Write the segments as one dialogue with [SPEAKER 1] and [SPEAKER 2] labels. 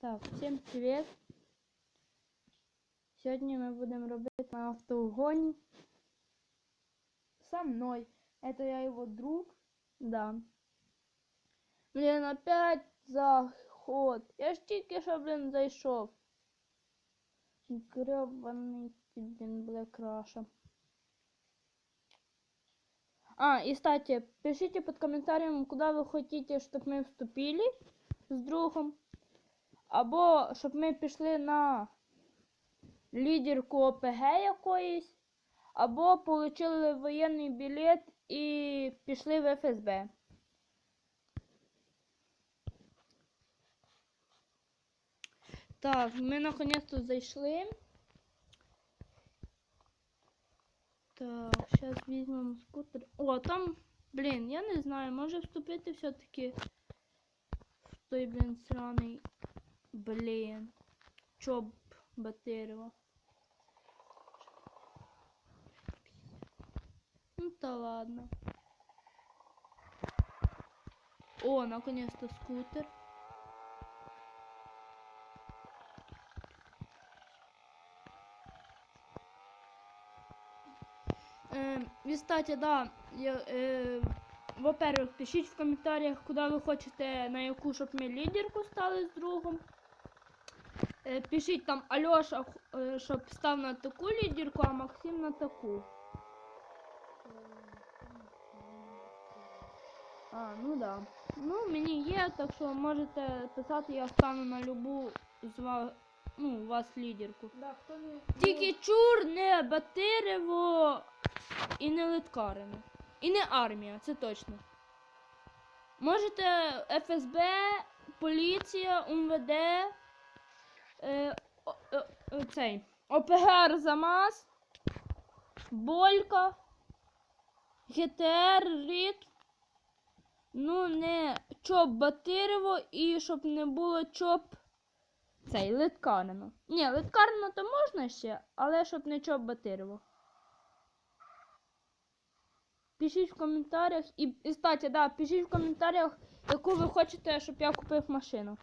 [SPEAKER 1] Так, всім привіт. Сьогодні ми будемо робити на автоугоні.
[SPEAKER 2] Со мной. Это я его друг.
[SPEAKER 1] Да. Блін, опять заход. Я ж тільки що, блін, зайшов. Гребаний, ти, блін, буде краша. А, и, кстати, пишите под комментарием, куда вы хотите, щоб ми вступили з другом. Або щоб ми пішли на лідерку ОПГ якоїсь. Або получили воєнний білет і пішли в ФСБ. Так, ми наконец-то зайшли. Так, зараз візьмемо скутер. О, там, блін, я не знаю, може вступити все-таки в той, блін, сраний. Блін. Чоб Батирева. Ну та ладно. О, наконец-то скутер. Э, и, кстати, да, я, э, во-первых, пишіть в коментарях, куди ви хочете, на яку, щоб ми лідерку стали з другом. Е, Пишіть там Альоша, е, щоб став на таку лідерку, а Максим на таку. А, ну да. Ну, мені є, так що можете писати, я стану на любу з вас, ну, вас лідерку.
[SPEAKER 2] Да, кто не...
[SPEAKER 1] Тільки чур, не Батирево і не Литкарино. І не армія, це точно. Можете ФСБ, поліція, УМВД, е, е, цей, ОПГ Замаз, Болька, ГТР, РІТ. Ну, не ЧОП Батирево і щоб не було ЧОП цей Литкарино. Ні, Литкарино то можна ще, але щоб не ЧОП Батирево. Пишіть в коментарях і, і кстати, да, пишіть в коментарях, яку ви хочете, щоб я купив машину.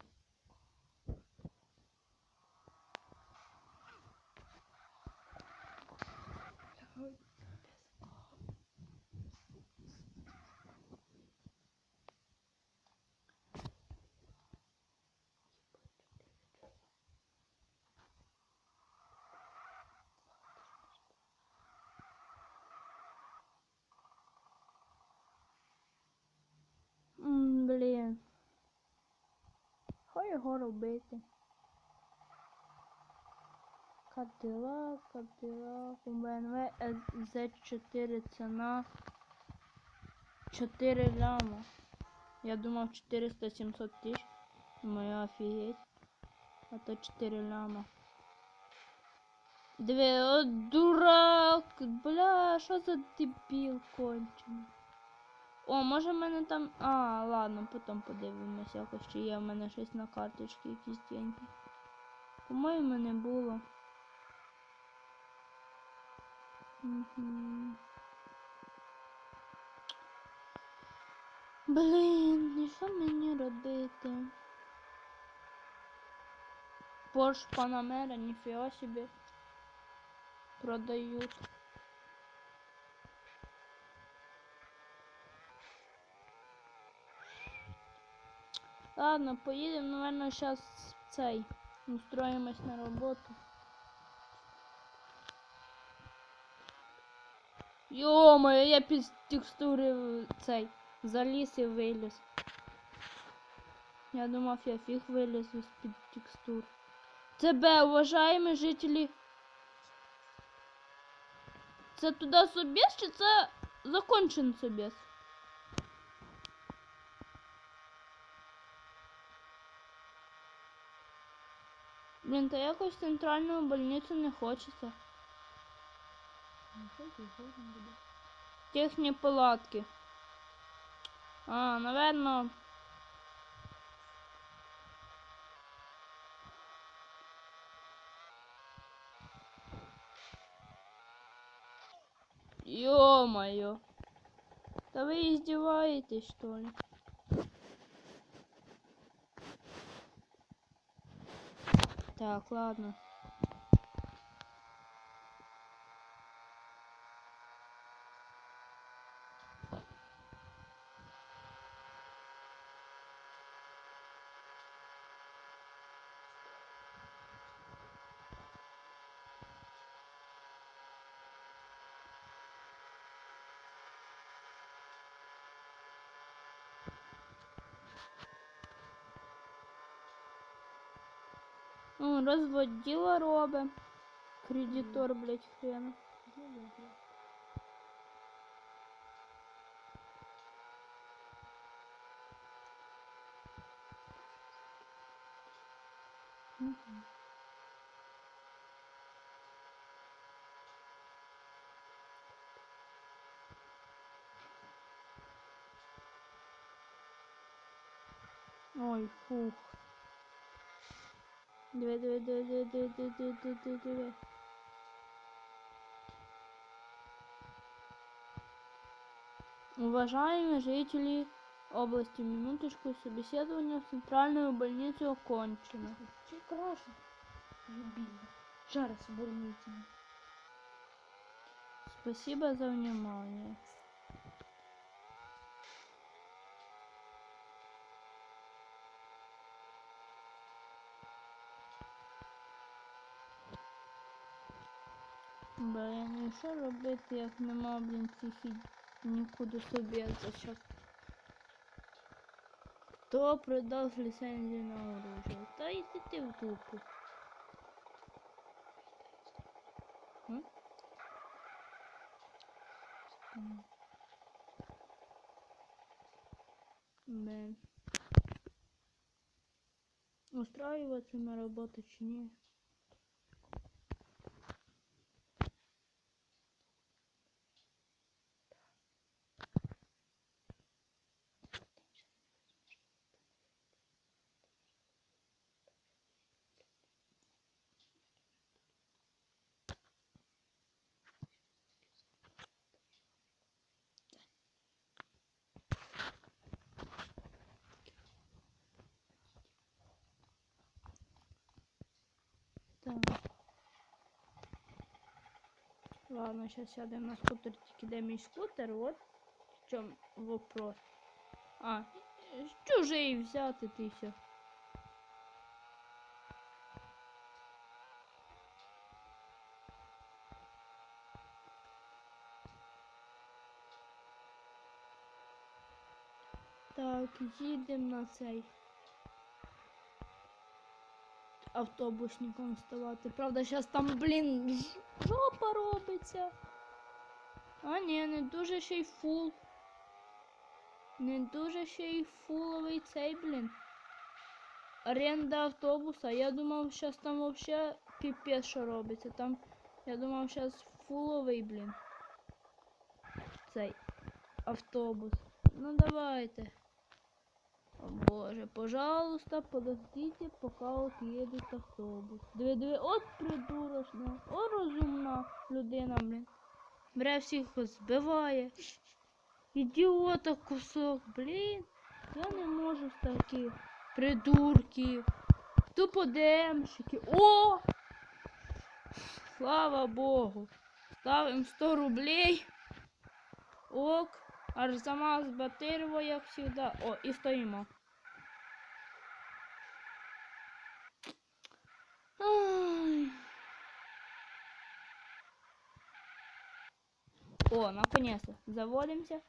[SPEAKER 1] М, Блін. Хай його робити. Кадилак, Кадилак, BMW Z4 ціна 4 ляма. Я думав 400-700 тисяч. Моя офігеть. А то 4 ляма. Диви, от дурак. Бля, що за дебіл кончений. О, може в мене там. А, ладно, потім подивимось якось, чи є в мене щось на карточці, якісь деньги. По-моєму, не було. Угу. Блін, і що мені робити? Порш Панамера, ніфіга собі. Продають. Ладно, поїдемо, наверное, сейчас цей. Устроїмось на роботу. Йо-моє, я під текстури цей заліз і виліз. Я думав, я фіг вилізу з-під текстур. Тебе, уважаємо жителі. Це туди собес чи це закончен собес? Блін, та якось центральну больницю не хочеться. Техні палатки. А, наверно. Ё-моё. Да вы издеваетесь, что ли? Так, ладно. Он Розводіла робе. Кредитор, блять, хрен. Ой, фух. Диви, диви, диви, диви, диви, диви, диви, диви, диви, диви. Уважаемые жители области, минуточку, собеседование в центральную больницу окончено.
[SPEAKER 2] Чи краще? Любила. Зараз в больниці.
[SPEAKER 1] Спасибо за внимание. Блін, що робити, як нема, блін, цих нікуди собі зараз. Хто продав ліцензію на оружие? Та йди ти в дупу. Блин. Устраиваться на работу чи ні? Так. Ладно, сейчас сядем на скутер, тільки де мій скутер, вот в чому вопрос. А, чужий взяти ти все. Так, їдемо на цей автобусником ставати. Правда, зараз там, блін, жопа робиться. А ні, не дуже ще й фул. Не дуже ще й фуловий цей, блін. Оренда автобуса. Я думав, зараз там вообще піпець що робиться. Там, я думав, зараз фуловий, блін. Цей автобус. Ну давайте. Боже, пожалуйста, подождите, пока от едет автобус. Диви, диви, от придурочна, о розумна людина, блін. Бере всіх збиває. Ідіота кусок, блін. Я не можу з таких придурків. Тупо демщики. О! Слава Богу. Ставим 100 рублей. Ок. Арзамас Батирво, як завжди. О, і стоїмо. Ай. О, наконец-то. Заводимся.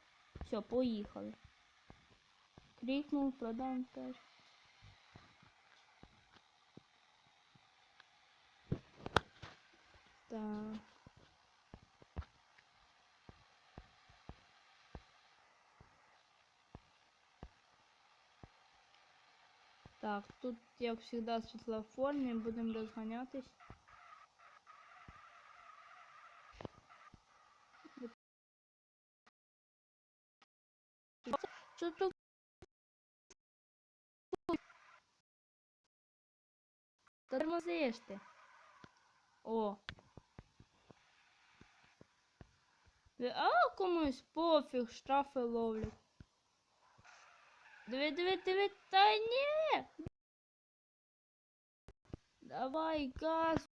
[SPEAKER 1] Все, поїхали. Крикнув, продам теж. Так. Так, тут, як завжди, світлофор, не будемо розганятись. Що тут? Тормозиш ти. О. А комусь пофіг, штрафи ловлять. Диви, диви, диви, та ні. Давай, газ.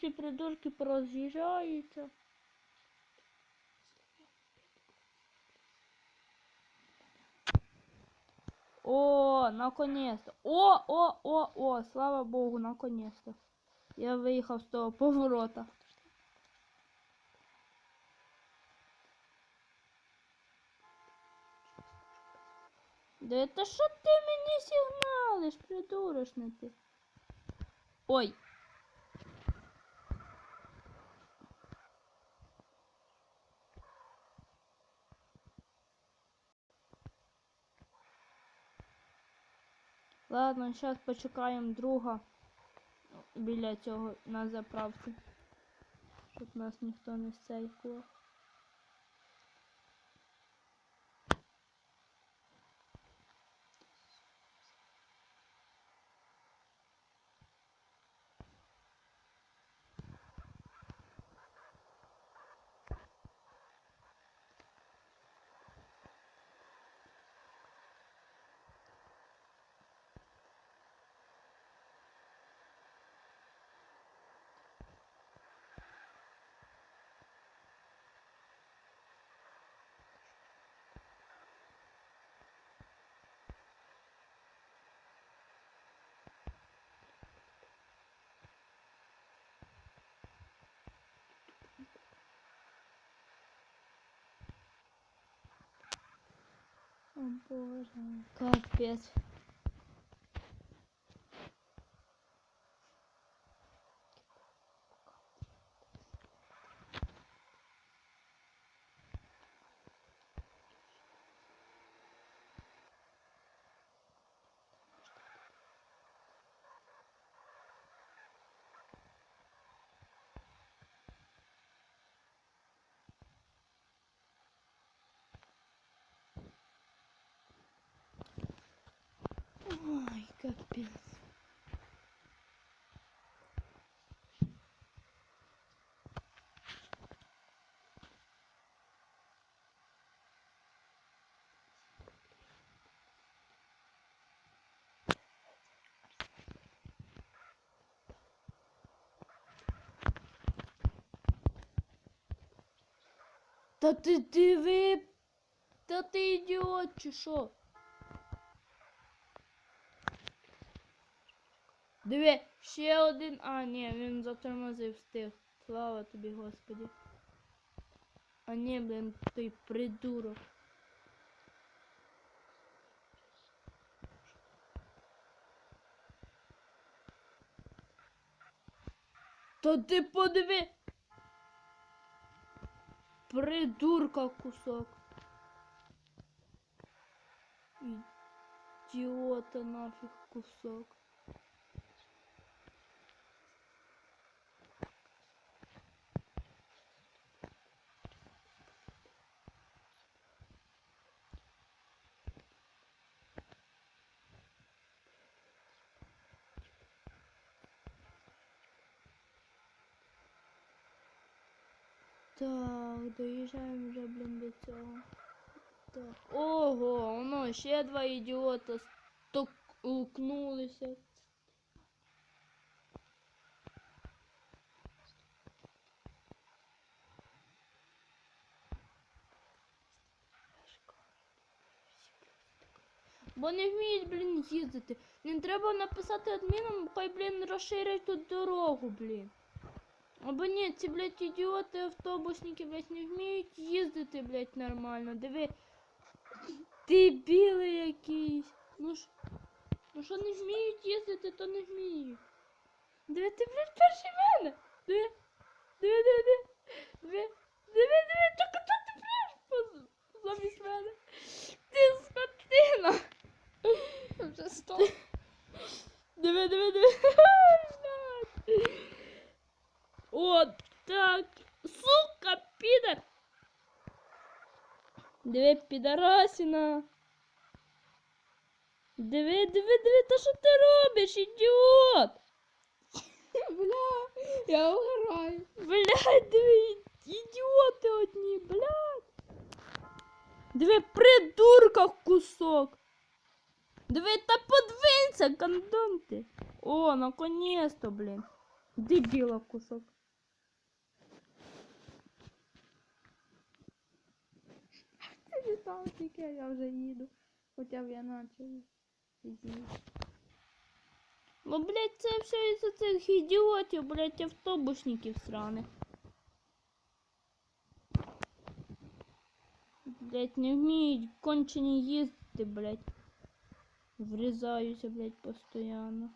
[SPEAKER 1] Ці придурки пороз'їжджаються. О, наконец-то. О, о, о, о, слава богу, наконец-то. Я виїхав з того поворота. Да это що ти мені сигналиш, придурочна ти? Ой. Ладно, зараз почекаємо друга біля цього на заправці. Щоб нас ніхто не сейфував. О боже, капець. Ой, капец. Та ти диви, та ти ідіот, чи що? Диви, ще один. А, ні, він затормозив встиг. Слава тобі, Господі. А ні, блін, той придурок. Та ти подиви. Придурка кусок. Ідіота нафіг кусок. Так, доїжджаємо вже, блін, до цього. Так. Ого, воно ще два ідіота стукнулися. Бо не вміють, блін, їздити. Блін, треба написати адмінам, хай, блін, розширять тут дорогу, блін. Або ні, ці, блядь, ідіоти автобусники, блядь, не вміють їздити, блядь, нормально. Диви. Ти білий якийсь. Ну ж. Ну що не вміють їздити, то не вміють. Диви, ти, блядь, перший мене. Диви. Диви, диви, диви. Диви, диви, диви, так а ти, блядь, замість мене. Ти скотина.
[SPEAKER 2] Вже стоп.
[SPEAKER 1] Диви, диви, диви. Блядь. О, так. Сука, підер. Диви, підарасіна. Диви, диви, диви, та що ти робиш, ідіот?
[SPEAKER 2] Бля, я угораю.
[SPEAKER 1] Блядь, диви, ідіоти одні, блядь. Диви, придурка кусок. Диви, та подвинься, кондон ти. О, наконец-то, блін. Дебіла кусок.
[SPEAKER 2] Там тільки я вже їду. Хоча б я наче їду.
[SPEAKER 1] Ну, блядь, це все із-за цих ідіотів, блядь, автобусників сраних. Блядь, не вміють кончені їздити, блядь. Врізаюся, блядь, постоянно.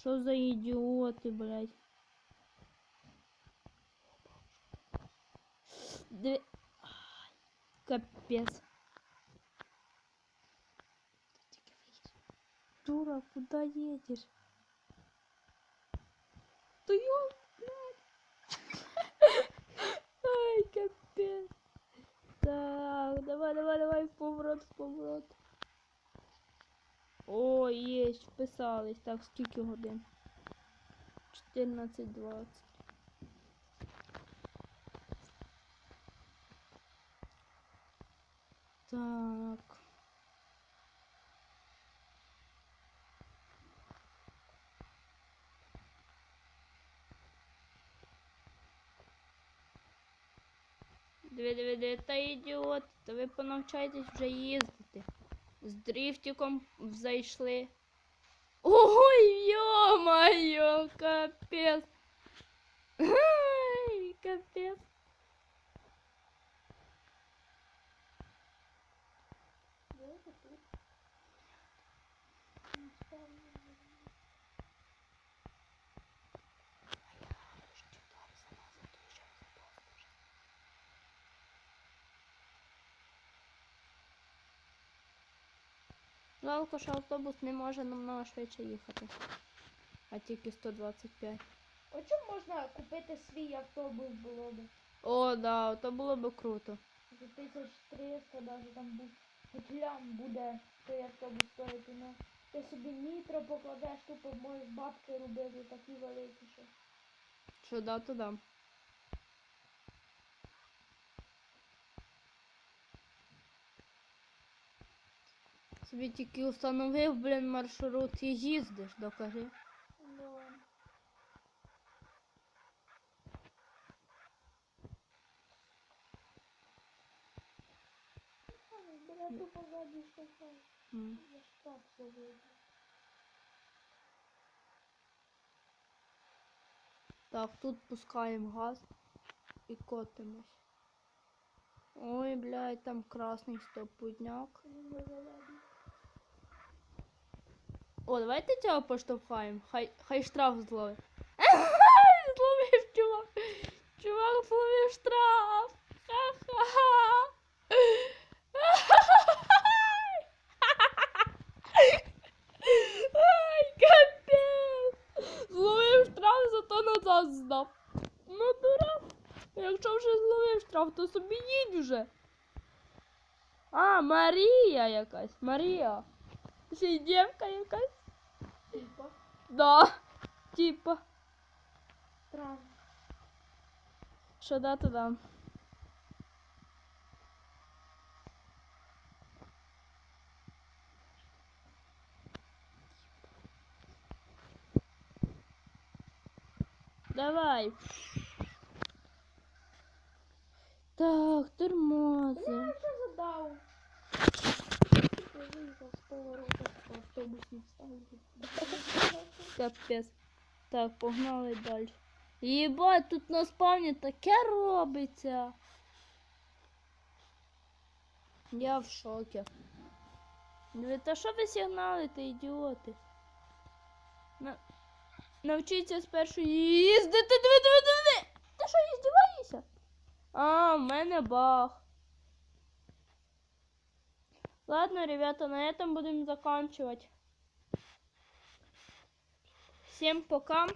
[SPEAKER 1] Що за ідіоти, блядь? Диви... Ай, Капець. Дура, куда едешь? Да ё, блядь. Ай, капец. Так, давай, давай, давай, в поворот, в поворот. О, есть, вписались. Так, скільки годин? 14.20. Так. Диви, диви, диви, та ідіот, та ви понавчайтесь вже їздити. З дрифтиком зайшли. Ой, ё-моё, капец. Ай, капец. Жалко, що автобус не може намного швидше їхати. А тільки 125.
[SPEAKER 2] О чому можна купити свій автобус було би?
[SPEAKER 1] О, да, то було б круто.
[SPEAKER 2] За 1300 даже там лям буде той автобус стоїти. Ну, ти собі нітро покладеш, тупо можеш бабки робити такі великі, що.
[SPEAKER 1] Що да, то да. Собі тільки установив, блін, маршрут і їздиш, докажи.
[SPEAKER 2] Ну. Бля, тупо штовхає.
[SPEAKER 1] М.
[SPEAKER 2] Я штраф зловив.
[SPEAKER 1] Так, тут пускаємо газ і котимось. Ой, блядь, там красний стопудняк.
[SPEAKER 2] Він не зелений.
[SPEAKER 1] О, давайте цього поштовхаємо. Хай, хай штраф зловить. Зловив чувак. Чувак зловив штраф. Ха-ха-ха. Ай, капець. Зловив штраф, зато назад здав. Ну, дурак. Якщо вже зловив штраф, то собі їдь вже. А, Марія якась. Марія. Ще й дівка якась.
[SPEAKER 2] Типа.
[SPEAKER 1] Да. Типа.
[SPEAKER 2] Странно.
[SPEAKER 1] Що да, то да. Давай. Так,
[SPEAKER 2] Я
[SPEAKER 1] тормозим.
[SPEAKER 2] що задав? Я виїхав з поворота, автобус не встав.
[SPEAKER 1] Капець. Так, погнали далі. Єбать, тут на спавні таке робиться. Я в шокі. Диви, та що ви сигналите, ідіоти? На... Навчіться спершу їздити. Диви, диви, диви! Ти що, іздіваєшся? А, в мене баг. Ладно, ребята, на этом будем заканчивать. Всем пока.